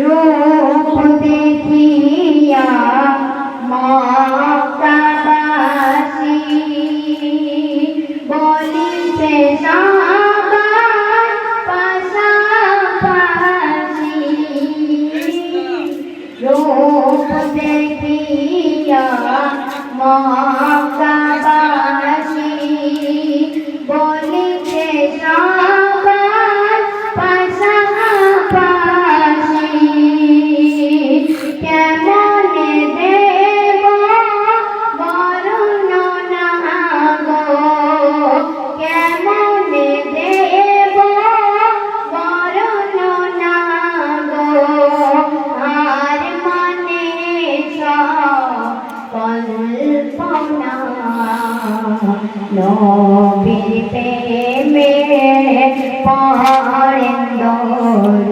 রূপ দেখিয়া মক্কাবাসী বলিছে সবাই পাশাপাশি রূপ দেখিয়া মক্কাবাসী নবীর প্রেমে দরু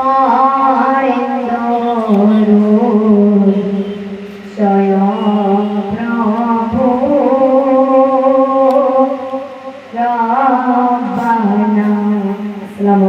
Oh.